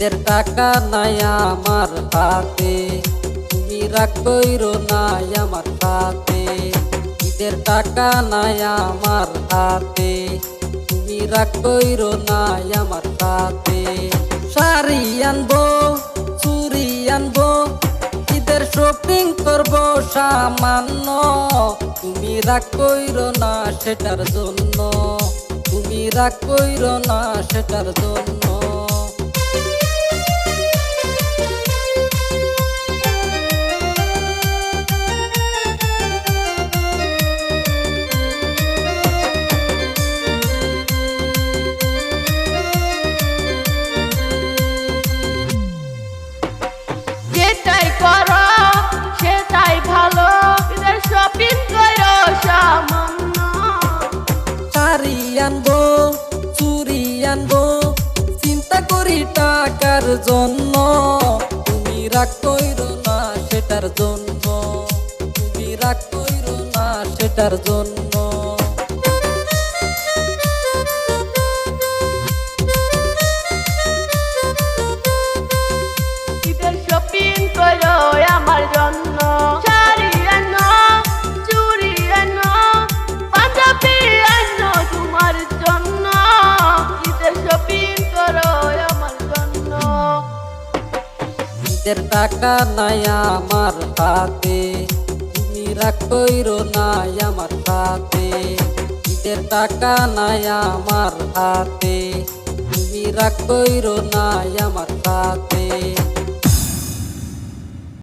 টাকা নাই আমার হাতে। তুমি রাগ কইরো নাই আমার সাথে ঈদের টাকা নাই আমার হাতে। তুমি রাগ কইরো নাই আমার সাথে শাড়ি আনব চুরি আনব, ঈদের শপিং করব সামান্য। তুমি রাগ কইরো না সেটার জন্য। তুমি রাগ কইরো না সেটার জন্য। টাকার জন্য তুমি রাগ কইরো না সেটার জন্য তুমি রাগ কইরো না সেটার জন্য। ঈদের টাকা নাই আমার হাতে। তুমি রাগ কইরো নাই আমার হাতে ঈদের টাকা নাই আমার হাতে। তুমি রাগ কইরো নাই আমার সাথে।